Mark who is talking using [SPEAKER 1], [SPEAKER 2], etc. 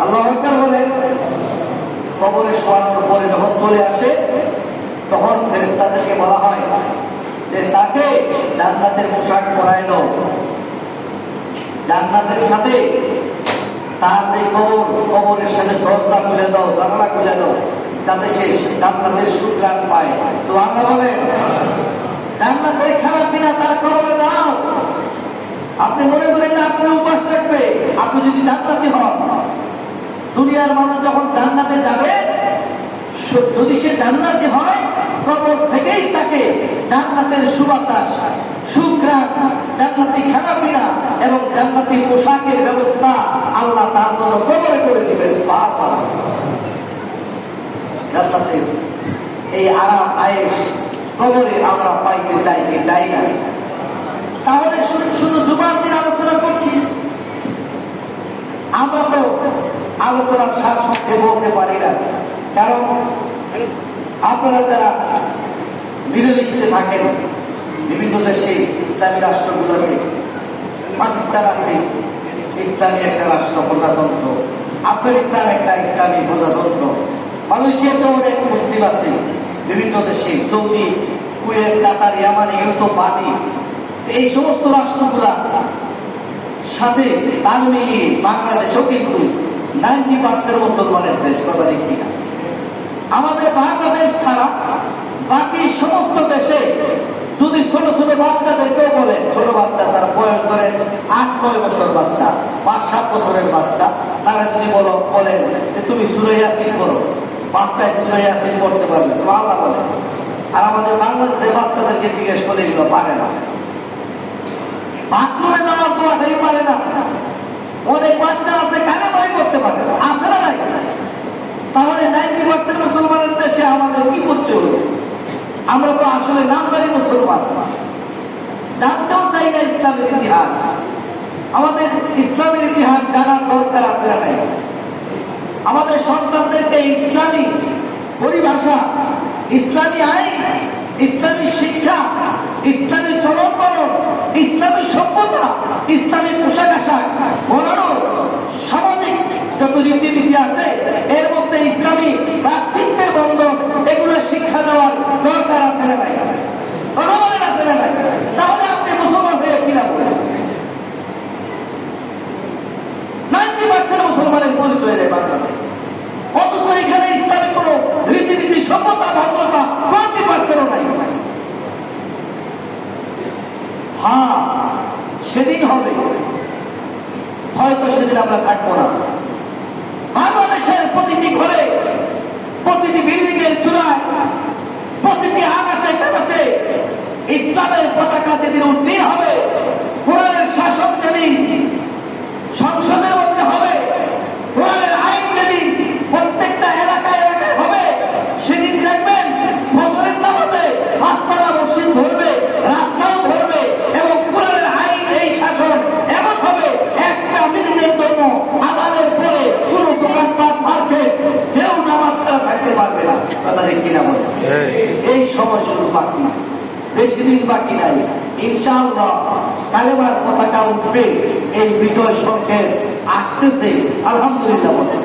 [SPEAKER 1] আল্লাহ শোয়ানোর পরে যখন চলে আসে, তখন ফেরেস্তাদেরকে বলা হয় যে, তাকে জান্নাতের পোশাক দাও। জান্নাতের সাথে তার যে কবর, কবরের সাথে দরজা খুলে দাও, জানালা খুলে দাও, যাতে সে জান্নাতের সুগ্রাণ পায়। সুবহানাল্লাহ বলেন। জান্নাতের খারাপ বিনা তার কবরে দাও। আপনি মনে করেন আপনার উপাস রাখবে আপনি যদি জান্নাতি হন দুনিয়ার মানুষ যখন জান্নাতে যাবে যদি সে জান্নাতি হয়, কবর থেকেই তাকে জান্নাতের সুবাতাস জান্নাতি খানাপিনা এবং জান্নাতি পোশাকের ব্যবস্থা আল্লাহ তার জন্য কবরে করে দিবেন। এই আরাম আয়েস কবরে আমরা পাইতে চাই না? তাহলে শুধু- শুধু জুমার দিন আলোচনা করছি আমরা তো আলোচনার সার সঙ্গে বলতে পারি না। কারণ আপনারা যারা মিডল ইস্টে থাকেন, বিভিন্ন দেশে ইসলামী রাষ্ট্রগুলোতে পাকিস্তান আছে, ইসলামী একটা রাষ্ট্র, প্রজাতন্ত্র। আফগানিস্তান একটা ইসলামী প্রজাতন্ত্র। মালয়েশিয়াতে অনেক মুসলিম আছে। বিভিন্ন দেশে সৌদি, কুয়েত, কাতার, ইয়ামান তো বাদী এই সমস্ত রাষ্ট্রগুলা সাথে তাল মিলিয়ে বাংলাদেশও কিন্তু নাইনটি পার্সেন্ট মুসলমানের দেশ কথা ঠিক কিনা? আমাদের বাংলাদেশ ছাড়া বাকি সমস্ত দেশে যদি ছোট ছোট বাচ্চাদেরকেও বলে, ছোট বাচ্চা তার বয়স ধরে আট, নয় বছর বাচ্চা, পাঁচ, সাত বছরের বাচ্চা, তারা যদি বলো বলেন যে তুমি সুরাইয়াসিন করো বাচ্চা সুরাইয়াসিন করতে পারবে আল্লাহ বলে। আর আমাদের বাংলাদেশের বাচ্চাদেরকে জিজ্ঞেস করে এগুলো পারে না। বাথরুমে যাওয়ার দোয়াটাই পারে না। অনেক বাচ্চা আছে, কানে ভয় করতে পারে। আছে না নাই? তাহলে নাইনটি পার্সেন্ট মুসলমানের দেশে আমাদের কি করতে হবে? আমরা তো আসলে নামদারি মুসলমান। জানতেও চাই না ইসলামের ইতিহাস। আমাদের ইসলামের ইতিহাস জানার দরকার আছে না নাই? আমাদের সন্তানদেরকে ইসলামী পরিভাষা, ইসলামী আইন, ইসলামী শিক্ষা, ইসলামী চলন ইসলামী সভ্যতা, ইসলামী পোশাক আশাক বলানো সামাজিক যত রীতিনীতি আছে, এর মধ্যে ইসলামী ভ্রাতৃত্বের বন্ধন, এগুলো শিক্ষা দেওয়ার দরকার আছে না নাই প্রমাণ আছে না নাই তাহলে আপনি মুসলমান হয়ে কিনা বলেন নাইনটি পার্সেন্ট মুসলমানের পরিচয় দেয় বাংলাদেশ অথচ এখানে ইসলামী কোন রীতিনীতি সভ্যতা ভদ্রতা টোয়েন্টি পার্সেন্টও নাই হ্যাঁ সেদিন হবে হয়তো সেদিন আমরা থাকব না। বাংলাদেশের প্রতিটি ঘরে, প্রতিটি বিল্ডিং এর চূড়ায়, প্রতিটি আগাছে ইসলামের পতাকা যেদিন উন্নীত হবে কোরআনের শাসন যেদিন সংসদের মধ্যে হবে কোরআনের আইন যেদিন প্রত্যেকটা এলাকায় এলাকায় হবে সেদিন দেখবেন ফজরের নামাজে রাস্তারা মসজিদ ধরবে রাস্তাও ধরবে এবং কোরআনের আইন এই শাসন এমন হবে একটা মিনিটের জন্য আদানের পরে কোন দোকানপাট মার্কেট কেউ নামাজ ছাড়া থাকতে পারবে না কথা ঠিক কিনা বলে। এই সময় শুরু বাকি বেশি দিন বাকি নাই। ইনশাআল্লাহ কালেমার কথাটা উঠবে। এই বিজয় আসতেছে। আলহামদুলিল্লাহ বলে